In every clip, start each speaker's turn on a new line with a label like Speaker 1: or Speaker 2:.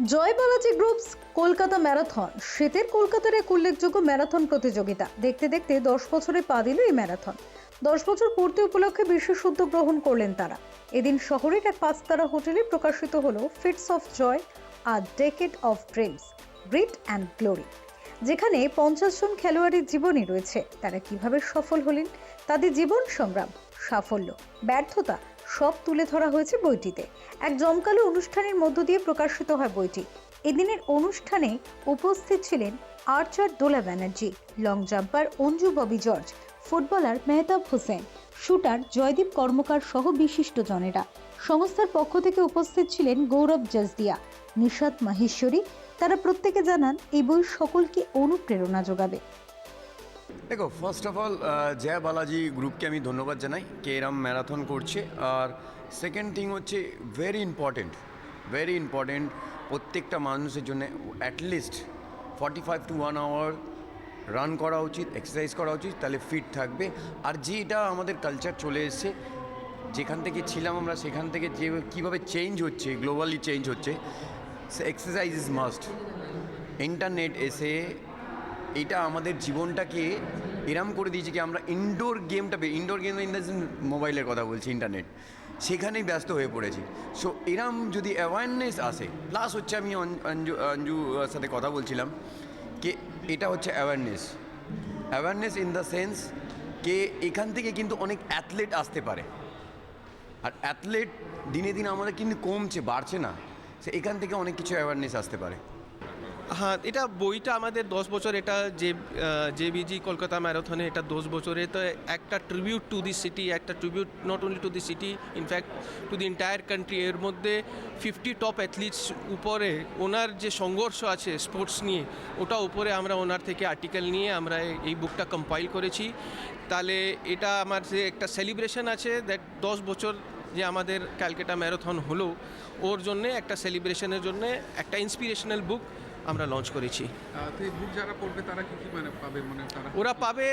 Speaker 1: Jai Balaji groups Kolkata marathon. শীতের কলকাতার এক উল্লেখযোগ্য ম্যারাথন প্রতিযোগিতা। দেখতে দেখতে দশ বছরে পা দিল এই ম্যারাথন। দশ বছর পূর্তি উপলক্ষে বিশেষ উদ্যোগ গ্রহণ করলেন তারা। এদিন শহরের এক পাঁচতারা হোটেলে প্রকাশিত হল feats of joy R decade of dreams, grit and glory, যেখানে পঞ্চাশ জন খেলোয়াড়ের জীবনই রয়েছে। তারা কীভাবে সফল হলেন, তাদের জীবন সংগ্রাম, সাফল্য, ব্যর্থতা সব তুলে ধরা হয়েছে বইটিতে। এক জমকালো অনুষ্ঠানের মধ্য দিয়ে প্রকাশিত হয় বইটি। এদিনের অনুষ্ঠানে উপস্থিত ছিলেন archer Dola Banerjee, long jumper Anju Bobby George, footballer Mehtab Hossain, shooter Joydeep Karmakar সহ বিশিষ্ট জনেরা। সংস্থার পক্ষ থেকে উপস্থিত ছিলেন গৌরব জাজদিয়া নিশাদ মাহেশ্বরী। তারা প্রত্যেকে জানান, এই বই সকলকে অনুপ্রেরণা যোগাবে।
Speaker 2: দেখো first of all Jaya Balaji গ্রুপকে আমি ধন্যবাদ জানাই। কে এরম ম্যারাথন করছে। আর সেকেন্ড থিং হচ্ছে ভেরি ইম্পর্টেন্ট ভেরি ইম্পর্টেন্ট প্রত্যেকটা মানুষের জন্য at least forty five to one hour run করা উচিত এক্সারসাইজ করা উচিত, তাহলে ফিট থাকবে। আর যেটা আমাদের কালচার চলে এসছে, যেখান থেকে ছিলাম আমরা, সেখান থেকে যে কীভাবে চেঞ্জ হচ্ছে গ্লোবালি চেঞ্জ হচ্ছে এক্সারসাইজ ইজ মাস্ট ইন্টারনেট এসে এটা আমাদের জীবনটাকে এরম করে দিয়েছে কি আমরা ইনডোর গেমটা ইনডোর গেম ইন দ্য মোবাইলের কথা বলছি ইন্টারনেট সেখানেই ব্যস্ত হয়ে পড়েছি। সো এরম যদি অ্যাওয়ারনেস আসে প্লাস হচ্ছে আমি অঞ্জু অঞ্জু অঞ্জুর সাথে কথা বলছিলাম, কে এটা হচ্ছে awareness awareness in the sense কে এখান থেকে কিন্তু অনেক অ্যাথলেট আসতে পারে। আর অ্যাথলেট দিনে দিনে আমাদের কিন্তু কমছে, বাড়ছে না। সে এখান থেকে অনেক কিছু অ্যাওয়ারনেস আসতে পারে।
Speaker 3: হ্যাঁ এটা বইটা আমাদের দশ বছর, এটা যে জে বিজি কলকাতা ম্যারাথনে এটা দশ বছরে, তো একটা ট্রিবিউট টু দি সিটি একটা tribute not only to the city in fact to the entire country এর মধ্যে ফিফটি টপ অ্যাথলিটস উপরে ওনার যে সংঘর্ষ আছে স্পোর্টস নিয়ে, ওটা উপরে আমরা ওনার থেকে আর্টিকেল নিয়ে আমরা এই বুকটা কম্পাইল করেছি। তাহলে এটা আমার যে একটা সেলিব্রেশন আছে দ্যাট দশ বছর যে আমাদের ক্যালকাটা ম্যারাথন হলো, ওর জন্যে একটা সেলিব্রেশনের জন্যে একটা ইন্সপিরেশনাল বুক আমরা লঞ্চ করেছি।
Speaker 4: আহ, তো এই বুক যারা পড়বে তারা কি কি মানে পাবে? মানে তারা
Speaker 3: ওরা পাবে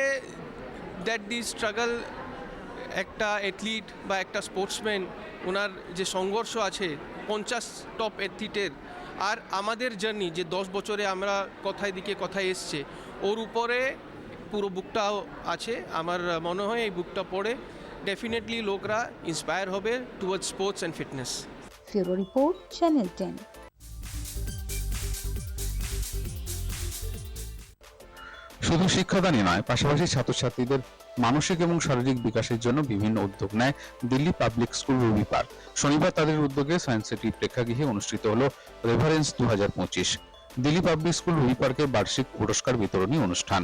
Speaker 3: দ্যাট দি স্ট্রাগল একটা অ্যাথলিট বা একটা স্পোর্টসম্যান ওনার যে সংঘর্ষ আছে পঞ্চাশ টপ অ্যাথলিটের আর আমাদের জার্নি যে দশ বছরে আমরা কথায় দিকে কথায় এসছে ওর উপরে পুরো বুকটাও আছে। আমার মনে হয় এই বুকটা পড়ে ডেফিনেটলি লোকরা ইন্সপায়ার হবে towards sports and fitness
Speaker 1: bureau report channel ten.
Speaker 5: শুধু শিক্ষাদানই নয়, পাশাপাশি ছাত্রছাত্রীদের মানসিক এবং শারীরিক বিকাশের জন্য বিভিন্ন উদ্যোগ নেয় Delhi public school Ravi park. শনিবার তাদের উদ্যোগে সায়েন্স সিটি প্রেক্ষাগৃহে অনুষ্ঠিত হল রেভারেন্স দু হাজার পঁচিশ। দিল্লি পাবলিক স্কুল রবি পার্কের বার্ষিক পুরস্কার বিতরণী অনুষ্ঠান।